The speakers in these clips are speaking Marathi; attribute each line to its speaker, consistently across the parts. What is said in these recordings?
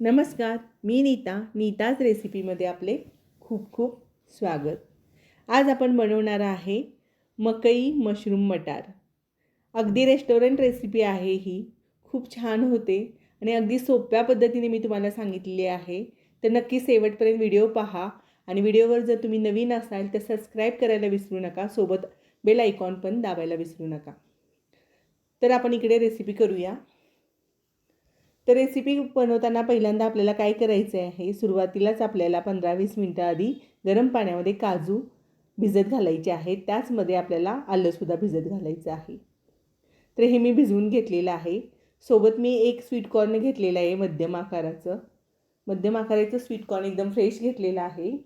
Speaker 1: नमस्कार मी नीता. नीताज रेसिपीमध्ये आपले खूप खूप स्वागत. आज आपण बनवणार आहे मकई मशरूम मटार. अगदी रेस्टॉरंट रेसिपी आहे ही. खूप छान होते आणि अगदी सोप्या पद्धतीने मी तुम्हाला सांगितलेली आहे. तर नक्की शेवटपर्यंत व्हिडिओ पहा आणि व्हिडिओवर जर तुम्ही नवीन असाल तर सबस्क्राईब करायला विसरू नका सोबत बेल आयकॉन पण दाबायला विसरू नका. तर आपण इकडे रेसिपी करूया. तर रेसिपी बनवताना पहिल्यांदा आपल्याला काय करायचं आहे? सुरुवातीलाच आपल्याला पंधरा वीस मिनटं आधी गरम पाण्यामध्ये काजू भिजत घालायचे आहेत. त्याचमध्ये आपल्याला आलंसुद्धा भिजत घालायचं आहे. तर हे मी भिजवून घेतलेलं आहे. सोबत मी एक स्वीटकॉर्न घेतलेलं आहे मध्यम आकाराचं. मध्यम आकाराचं स्वीटकॉर्न एकदम फ्रेश घेतलेलं आहे.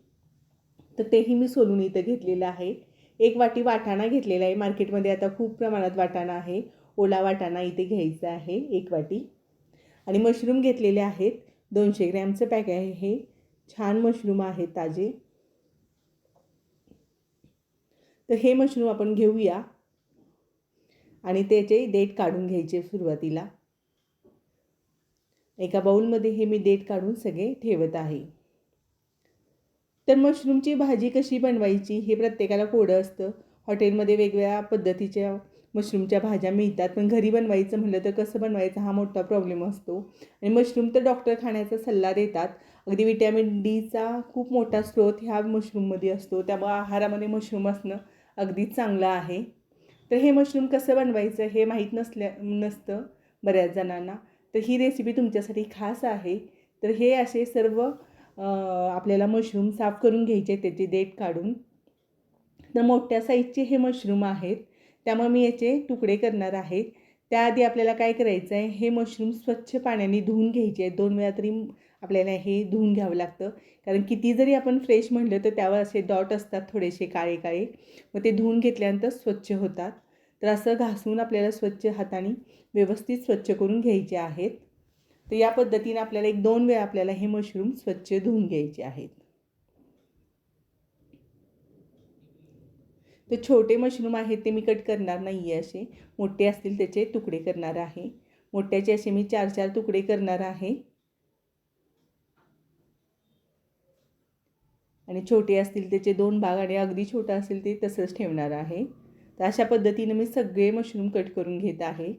Speaker 1: तर तेही मी सोलून इथं घेतलेलं आहे. एक वाटी वाटाणा घेतलेला आहे. मार्केटमध्ये आता खूप प्रमाणात वाटाणा आहे. ओला वाटाणा इथे घ्यायचा आहे. एक वाटी. आणि मशरूम घेतलेले आहेत. दोनशे ग्रॅमचं पॅक आहे हे. छान मशरूम आहेत ताजे. तर हे मशरूम आपण घेऊया. आणि त्याचे देठ काढून घ्यायचे सुरुवातीला. एका बाऊलमध्ये हे मी देठ काढून सगळे ठेवत आहे. तर मशरूमची भाजी कशी बनवायची हे प्रत्येकाला कोडं असतं. हॉटेलमध्ये वेगवेगळ्या पद्धतीच्या मशरूमच्या भाज्या मिळतात. पण घरी बनवायचं म्हटलं तर कसं बनवायचं हा मोठा प्रॉब्लेम असतो. आणि मशरूम तर डॉक्टर खाण्याचा सल्ला देतात. अगदी विटॅमिन डीचा खूप मोठा स्रोत ह्या मशरूममध्ये असतो. त्यामुळे आहारामध्ये मशरूम असणं अगदी चांगलं आहे. तर हे मशरूम कसं बनवायचं हे माहीत नसल्या नसतं बऱ्याच जणांना. तर ही रेसिपी तुमच्यासाठी खास आहे. तर हे असे सर्व आपल्याला मशरूम साफ करून घ्यायचे त्याची देठ काढून. तर मोठ्या साईजचे हे मशरूम आहेत. त्यामुळे मी याचे तुकडे करणार आहे. त्याआधी आपल्याला काय करायचं आहे? हे मशरूम स्वच्छ पाण्याने धुवून घ्यायचे आहेत. दोन वेळा तरी आपल्याला हे धुवून घ्यावं लागतं. कारण किती जरी आपण फ्रेश म्हणलं तर त्यावर असे डॉट असतात थोडेसे काळे काळे. मग ते धुवून घेतल्यानंतर स्वच्छ होतात. तर असं घासून आपल्याला स्वच्छ हाताने व्यवस्थित स्वच्छ करून घ्यायचे आहेत. तर या पद्धतीने आपल्याला एक दोन वेळा आपल्याला हे मशरूम स्वच्छ धुवून घ्यायचे आहेत. तर छोटे मशरूम आहेत ते मी कट करणार नाही आहे असे. मोठे असतील त्याचे तुकडे करणार आहे. मोठ्याचे असे मी चार चार तुकडे करणार आहे. आणि छोटे असतील त्याचे दोन भाग आणि अगदी छोटा असेल ते तसंच ठेवणार आहे. तर अशा पद्धतीने मी सगळे मशरूम कट करून घेत आहे.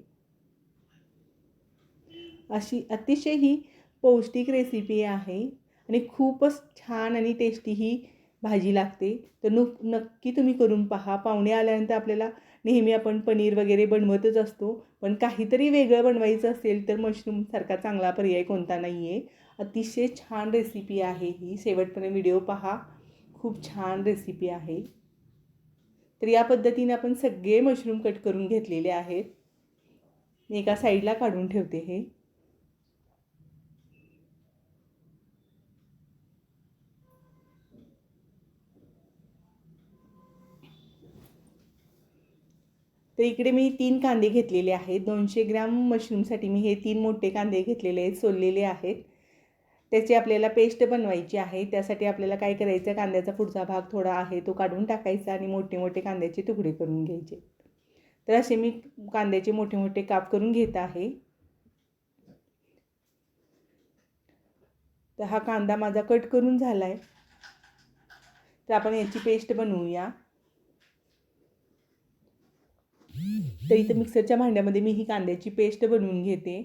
Speaker 1: अशी अतिशय ही पौष्टिक रेसिपी आहे आणि खूपच छान आणि टेस्टी ही भाजी लागते. तर नुक नक्की तुम्ही करून पहा. पाहुणे आल्यानंतर आपल्याला नेहमी आपण पनीर वगैरे बनवतच असतो. पण काहीतरी वेगळं बनवायचं असेल तर मशरूमसारखा चांगला पर्याय कोणता नाही आहे अतिशय छान रेसिपी आहे ही. शेवटपर्यंत व्हिडिओ पहा. खूप छान रेसिपी आहे. तर या पद्धतीने आपण सगळे मशरूम कट करून घेतलेले आहेत. मी एका साईडला काढून ठेवते हे. तर इकडे मी तीन कांदे घेतलेले आहेत. दोनशे ग्रॅम मशरूमसाठी मी हे तीन मोठे कांदे घेतलेले आहेत सोललेले आहेत. त्याची आपल्याला पेस्ट बनवायची आहे. त्यासाठी आपल्याला काय करायचं कांद्याचा पुढचा भाग थोडा आहे तो काढून टाकायचा आणि मोठे मोठे कांद्याचे तुकडे करून घ्यायचे. तर असे मी कांद्याचे मोठे मोठे काप करून घेत आहे. तर हा कांदा माझा कट करून झाला आहे तर आपण याची पेस्ट बनवूया. तर इथं मिक्सरच्या भांड्यामध्ये मी ही कांद्याची पेस्ट बनवून घेते.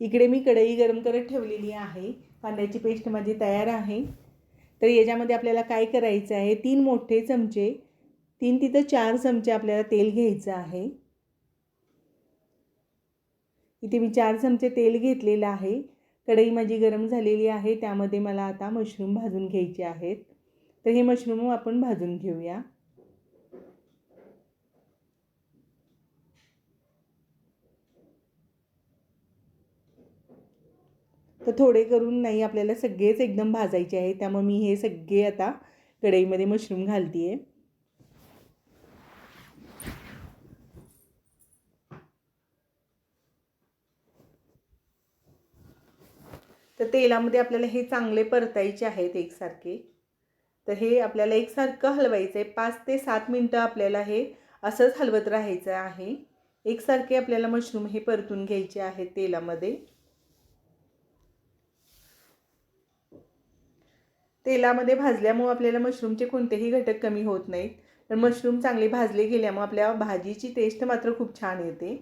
Speaker 1: इकडे मी कढई गरम करत ठेवलेली आहे. कांद्याची पेस्ट माझी तयार आहे. तर याच्यामध्ये आपल्याला काय करायचं आहे? तीन मोठे चमचे तीन तिथं चार चमचे आपल्याला तेल घ्यायचं आहे. इथे मी चार चमचे तेल घेतलेलं आहे. कढई माझी गरम झालेली आहे. त्यामध्ये मला आता मशरूम भाजून घ्यायचे आहेत. तर हे मशरूम आपण भाजून घेऊया. तर थोडे करून नाही आपल्याला सगळेच एकदम भाजायचे आहे त्यामुळे मी हे सगळे आता कढईमध्ये मशरूम घालते आहे तेलामध्ये आपल्याला हे चांगले परतायचे आहेत एकसारखे. तर हे आपल्याला एकसारखं हलवायचं आहे पाच ते सात मिनटं आपल्याला हे असंच हलवत राहायचं आहे. एकसारखे आपल्याला मशरूम हे परतून घ्यायचे आहेत तेलामध्ये. तेलामध्ये भाजल्यामुळं आपल्याला मशरूमचे कोणतेही घटक कमी होत नाहीत. तर मशरूम चांगले भाजले गेल्यामुळे आपल्या भाजीची टेस्ट मात्र खूप छान येते.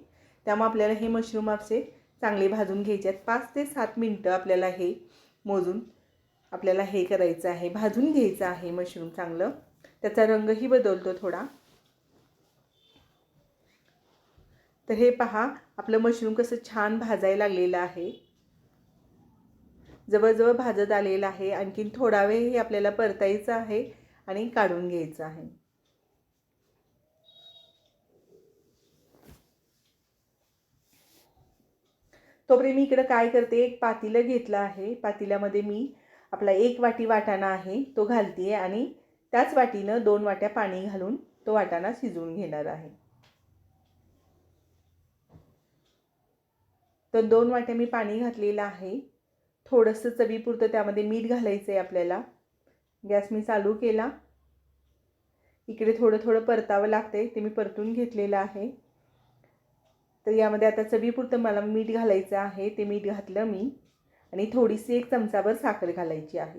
Speaker 1: त्यामुळे आपल्याला हे मशरूम आपसे चांगले भाजून घ्यायचे आहेत. पाच ते सात मिनटं आपल्याला हे मोजून आपल्याला हे करायचं आहे. भाजून घ्यायचं आहे मशरूम चांगलं. त्याचा रंगही बदलतो थोडा. तर हे पहा आपलं मशरूम कसं छान भाजायला लागलेलं आहे. जवळजवळ भाजत आलेलं आहे. आणखीन थोडा वेळ हे आपल्याला परतायचं आहे आणि काढून घ्यायचं आहे. तोपर्यंत मी इकडं काय करते? एक पातीलं घेतलं आहे. पातील्यामध्ये मी आपला एक वाटी वाटाणा आहे तो घालते आणि त्याच वाटीनं दोन वाट्या पाणी घालून तो वाटाणा शिजवून घेणार आहे. तर दोन वाट्या मी पाणी घातलेलं आहे. थोडंसं चवीपुरतं त्यामध्ये मीठ घालायचं आहे आपल्याला. गॅस मी चालू केला. इकडे थोडं थोडं परतावं लागते ते मी परतून घेतलेलं आहे. तर यामध्ये आता चवीपुरतं मला मीठ घालायचं आहे. ते मीठ घातलं मी. आणि थोडीशी एक चमचाभर साखर घालायची आहे.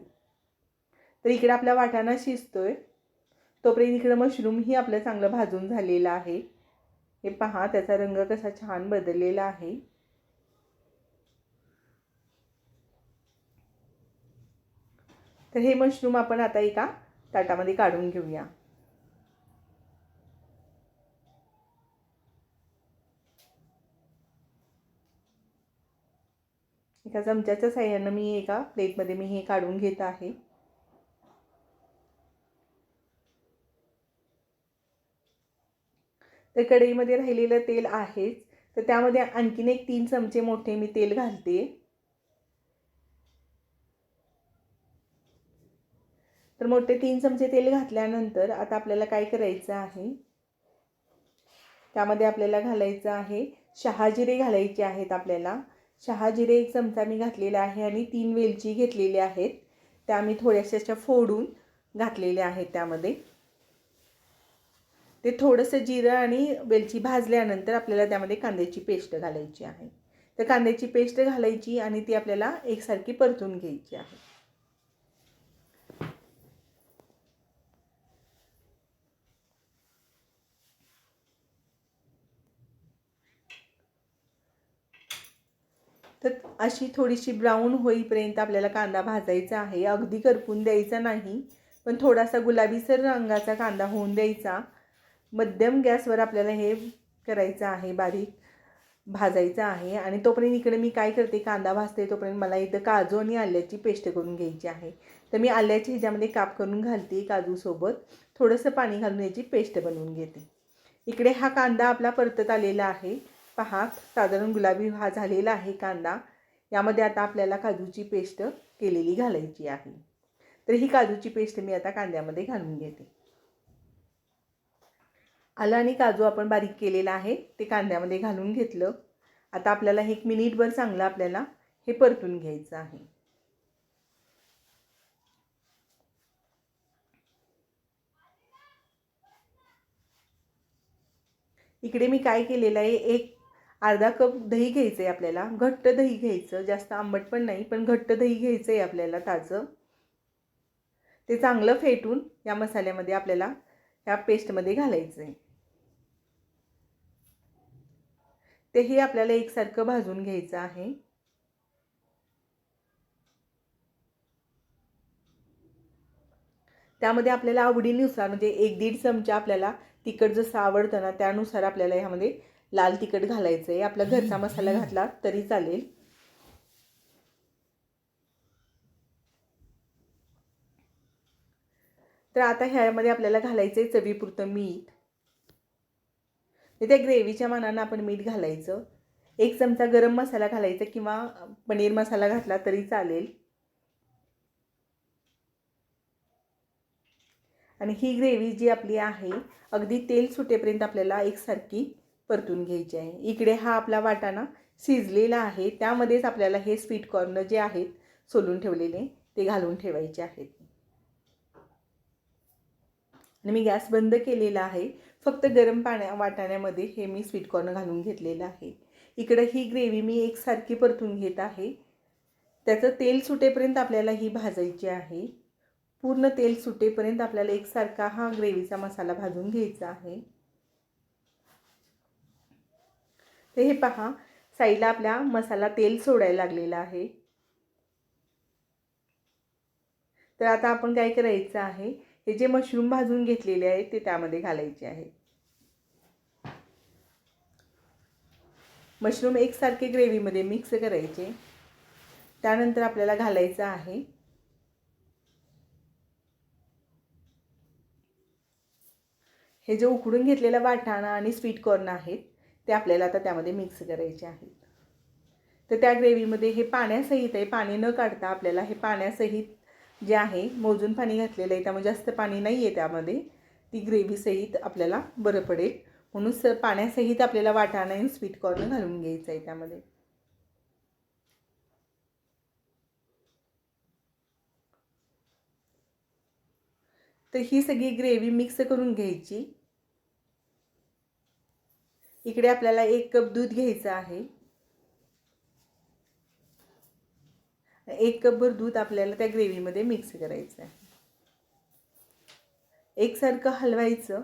Speaker 1: तर इकडे आपला वाटाणा शिजतोय. तोपर्यंत इकडं मशरूमही आपलं चांगलं भाजून झालेलं आहे. हे पहा त्याचा रंग कसा छान बदललेला आहे. तर हे मशरूम आपण आता एका ताटामध्ये काढून घेऊया. एका चमच्याच्या साह्यानं मी एका प्लेटमध्ये मी हे काढून घेत आहे. तर कढईमध्ये राहिलेलं तेल आहेच. तर त्यामध्ये आणखीन एक तीन चमचे मोठे मी तेल घालते. तर मोठे तीन चमचे तेल घातल्यानंतर आता आपल्याला काय करायचं आहे? त्यामध्ये आपल्याला घालायचं आहे शहाजिरे घालायचे आहेत आपल्याला. शहाजिरे एक चमचा मी घातलेला आहे आणि तीन वेलची घेतलेली आहेत. त्या मी थोड्याशा अशा फोडून घातलेल्या आहेत त्यामध्ये. ते थोडंसं जिरं आणि वेलची भाजल्यानंतर आपल्याला त्यामध्ये कांद्याची पेस्ट घालायची आहे. तर कांद्याची पेस्ट घालायची आणि ती आपल्याला एकसारखी परतून घ्यायची आहे तर अशी थोडीशी ब्राऊन होईपर्यंत आपल्याला कांदा भाजायचा आहे. अगदी करपून द्यायचा नाही पण थोडासा गुलाबीसर रंगाचा कांदा होऊन द्यायचा. मध्यम गॅसवर आपल्याला हे करायचं आहे बारीक भाजायचं आहे. आणि तोपर्यंत इकडे मी काय करते कांदा भाजते तोपर्यंत मला इथं काजू आणि आल्याची पेस्ट करून घ्यायची आहे. तर मी आल्याची ह्याच्यामध्ये काप करून घालते काजूसोबत. थोडंसं पाणी घालून याची पेस्ट बनवून घेते. इकडे हा कांदा आपला परतत आलेला आहे. पहा साधारण गुलाबी हा झालेला आहे कांदा. यामध्ये आता आपल्याला काजूची पेस्ट केलेली घालायची आहे. तर ही काजूची पेस्ट मी आता कांद्यामध्ये घालून घेते. आलं आणि काजू आपण बारीक केलेला आहे ते कांद्यामध्ये घालून घेतलं. आता आपल्याला एक मिनिटभर चांगलं आपल्याला हे परतून घ्यायचं आहे. इकडे मी काय केलेलं आहे एक अर्धा कप दही घ्यायचं आहे आपल्याला. घट्ट दही घ्यायचं. जास्त आंबट पण नाही पण घट्ट दही घ्यायचं आहे आपल्याला ताजं. ते चांगलं फेटून या मसाल्यामध्ये आपल्याला ह्या पेस्टमध्ये घालायचं आहे तेही आपल्याला एकसारखं भाजून घ्यायचं आहे. त्यामध्ये आपल्याला आवडीनुसार म्हणजे एक दीड चमचा आपल्याला तिखट जसं आवडतं ना त्यानुसार आपल्याला ह्यामध्ये लाल तिखट घालायचं आहे आपला घरचा मसाला घातला तरी चालेल. तर आता ह्यामध्ये आपल्याला घालायचं आहे चवीपुरतं मीठ. त्या ग्रेव्हीच्या मानानं आपण मीठ घालायचं. एक चमचा गरम मसाला घालायचा किंवा पनीर मसाला घातला तरी चालेल. आणि ही ग्रेव्ही जी आपली आहे अगदी तेल सुटेपर्यंत आपल्याला एकसारखी परतून घ्यायची आहे. इकडे हा आपला वाटाणा शिजलेला आहे. त्यामध्येच आपल्याला हे स्वीट कॉर्न जे आहेत सोलून ठेवलेले ते घालून ठेवायचे आहेत. आणि मी गॅस बंद केलेला आहे. फक्त गरम पाण्या वाटाण्यामध्ये हे मी स्वीटकॉर्न घालून घेतलेलं आहे. इकडं ही ग्रेव्ही मी एकसारखी परतून घेत आहे. त्याचं तेल सुटेपर्यंत आपल्याला ही भाजायची आहे. पूर्ण तेल सुटेपर्यंत आपल्याला एकसारखा हा ग्रेव्हीचा मसाला भाजून घ्यायचा आहे. तर हे पहा साईडला आपला मसाला तेल सोडायला लागलेला आहे. तर आता आपण काय करायचं आहे हे जे मशरूम भाजून घेतलेले आहेत ते त्यामध्ये घालायचे आहे. मशरूम एकसारखे ग्रेव्हीमध्ये मिक्स करायचे. त्यानंतर आपल्याला घालायचं आहे. हे जे उकडून घेतलेला वाटाणा आणि स्वीट कॉर्न आहेत ते आपल्याला आता त्यामध्ये मिक्स करायचे आहेत. तर त्या ग्रेव्हीमध्ये हे पाण्यासहित आहे. पाणी न काढता आपल्याला हे पाण्यासहित जे आहे मोजून पाणी घातलेलं आहे. त्यामुळे जास्त पाणी नाही आहे त्यामध्ये. ती ग्रेव्हीसहित आपल्याला बरं पडेल. म्हणून स पाण्यासहित आपल्याला वाटाणा आणि स्वीट कॉर्न घालून घ्यायचं आहे त्यामध्ये. तर ही सगळी ग्रेव्ही मिक्स करून घ्यायची. इकडे आपल्याला एक कप दूध घ्यायचं आहे. एक कपभर दूध आपल्याला त्या ग्रेव्हीमध्ये मिक्स करायचं आहे. एकसारखं हलवायचं.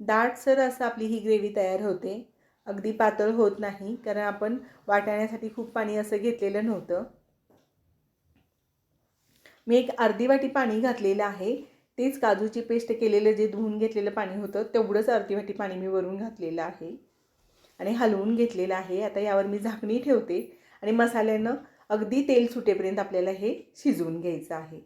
Speaker 1: दाटसर असं आपली ही ग्रेव्ही तयार होते. अगदी पातळ होत नाही कारण आपण वाटाण्यासाठी खूप पाणी असं घेतलेलं नव्हतं. मी एक अर्धी वाटी पाणी घातलेलं आहे. तेच काजूची पेस्ट केलेलं जे धुवून घेतलेलं पाणी होतं तेवढंच अर्धी वाटी पाणी मी वरून घातलेलं आहे. आणि हलवून घेतलेलं आहे. आता यावर मी झाकणी ठेवते आणि मसाल्यानं अगदी तेल सुटेपर्यंत आपल्याला हे शिजवून घ्यायचं आहे.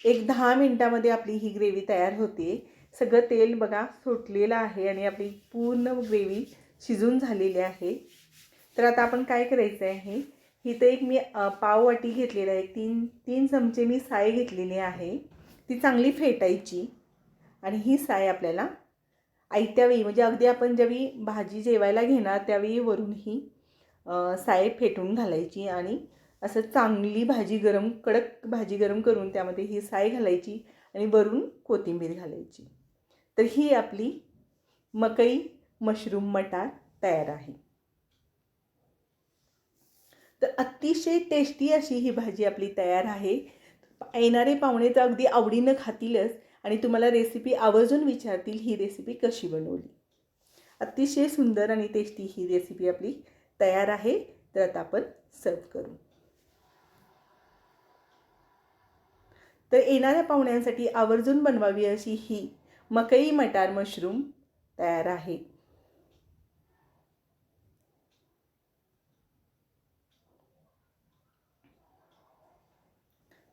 Speaker 1: एक दहा मिनटामध्ये आपली ही ग्रेव्ही तयार होते. सगळं तेल बघा सुटलेलं आहे आणि आपली पूर्ण ग्रेव्ही शिजून झालेली आहे. तर आता आपण काय करायचं आहे? इथं एक मी पाव वाटी आहे. तीन तीन चमचे मी साय घेतलेली आहे. ती चांगली फेटायची. आणि ही साय आपल्याला आयत्यावेळी म्हणजे अगदी आपण ज्यावेळी भाजी जेवायला घेणार त्यावेळी वरून ही साय फेटून घालायची आणि असं चांगली भाजी गरम कडक भाजी गरम करून त्यामध्ये ही साय घालायची आणि वरून कोथिंबीर घालायची. तर ही आपली मकई मशरूम मटार तयार आहे. तर अतिशय टेस्टी अशी ही भाजी आपली तयार आहे. येणारे पाहुणे तर अगदी आवडीनं खातीलच आणि तुम्हाला रेसिपी आवर्जून विचारतील ही रेसिपी कशी बनवली? अतिशय सुंदर आणि टेस्टी ही रेसिपी आपली तयार आहे. तर आता आपण सर्व करू. तर येणाऱ्या पाहुण्यांसाठी आवर्जून बनवावी अशी ही मकई मटार मशरूम तयार आहे.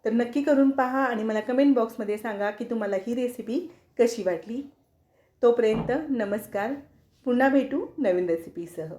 Speaker 1: तर नक्की करून पहा आणि मला कमेंट बॉक्समध्ये सांगा की तुम्हाला ही रेसिपी कशी वाटली. तोपर्यंत नमस्कार. पुन्हा भेटू नवीन रेसिपीसह